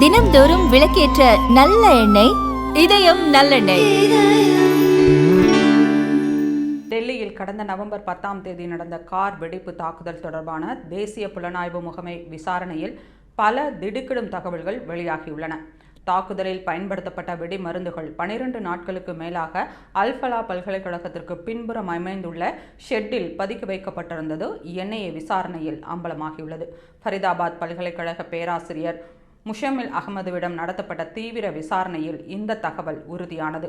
தினம்தோறும் விளக்கேற்ற நல்ல எண்ணெய் இதயம் நல்லெண்ணெய். டெல்லியில் கடந்த நவம்பர் பத்தாம் தேதி நடந்த கார் வெடிப்பு தாக்குதல் தொடர்பான தேசிய புலனாய்வு முகமை விசாரணையில் பல திடுக்கிடும் தகவல்கள் வெளியாகியுள்ளன. தாக்குதலில் பயன்படுத்தப்பட்ட வெடிமருந்துகள் பனிரெண்டு நாட்களுக்கு மேலாக அல்ஃபலா பல்கலைக்கழகத்திற்கு பின்புறம் அமைந்துள்ள ஷெட்டில் பதுக்கி வைக்கப்பட்டிருந்தது என்ஐஏ விசாரணையில் அம்பலமாகியுள்ளது. ஃபரிதாபாத் பல்கலைக்கழக பேராசிரியர் முஷமில் அகமதுவிடம் நடத்தப்பட்ட தீவிர விசாரணையில் இந்த தகவல் உறுதியானது.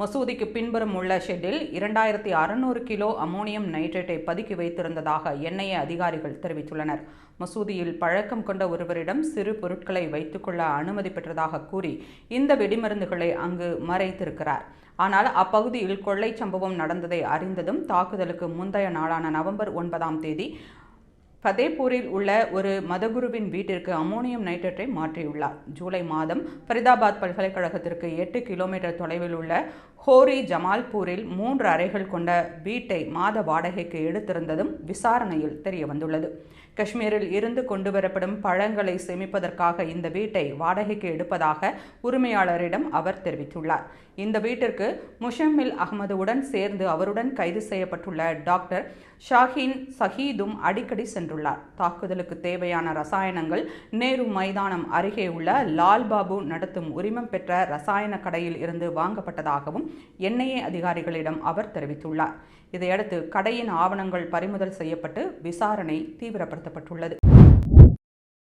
மசூதிக்கு பின்புறம் உள்ள ஷெட்டில் இரண்டாயிரத்தி அறுநூறு கிலோ அமோனியம் நைட்ரேட்டை பதுக்கி வைத்திருந்ததாக என்ஐஏ அதிகாரிகள் தெரிவித்துள்ளனர். மசூதியில் பழக்கம் கொண்ட ஒருவரிடம் சிறு பொருட்களை வைத்துக்கொள்ள அனுமதி பெற்றதாக கூறி இந்த வெடிமருந்துகளை அங்கு மறைத்திருக்கிறார். ஆனால் அப்பகுதியில் கொள்ளை சம்பவம் நடந்ததை அறிந்ததும் தாக்குதலுக்கு முந்தைய நாளான நவம்பர் ஒன்பதாம் தேதி ஃபதேபூரில் உள்ள ஒரு மதகுருவின் வீட்டிற்கு அமோனியம் நைட்ரேட்டை மாற்றியுள்ளார். ஜூலை மாதம் ஃபரிதாபாத் பல்கலைக்கழகத்திற்கு எட்டு கிலோமீட்டர் தொலைவில் உள்ள ஹோரி ஜமால்பூரில் மூன்று அறைகள் கொண்ட வீட்டை மாத வாடகைக்கு எடுத்திருந்ததும் விசாரணையில் தெரிய வந்துள்ளது காஷ்மீரில் இருந்து கொண்டு வரப்படும் பழங்களை சேமிப்பதற்காக இந்த வீட்டை வாடகைக்கு எடுப்பதாக உரிமையாளரிடம் அவர் தெரிவித்துள்ளார். இந்த வீட்டிற்கு முஷம்மில் அகமதுவுடன் சேர்ந்து அவருடன் கைது செய்யப்பட்டுள்ள டாக்டர் ஷாஹீன் சஹீதும் அடிக்கடி சென்றுள்ளார். தாக்குதலுக்கு தேவையான ரசாயனங்கள் நேரு மைதானம் அருகே உள்ள லால் பாபு நடத்தும் உரிமம் பெற்ற ரசாயன கடையில் இருந்து வாங்கப்பட்டதாகவும் என்ஐஏ அதிகாரிகளிடம் அவர் தெரிவித்துள்ளார். இதையடுத்து கடையின் ஆவணங்கள் பறிமுதல் செய்யப்பட்டு விசாரணை தீவிரப்படுத்தப்பட்டுள்ளது.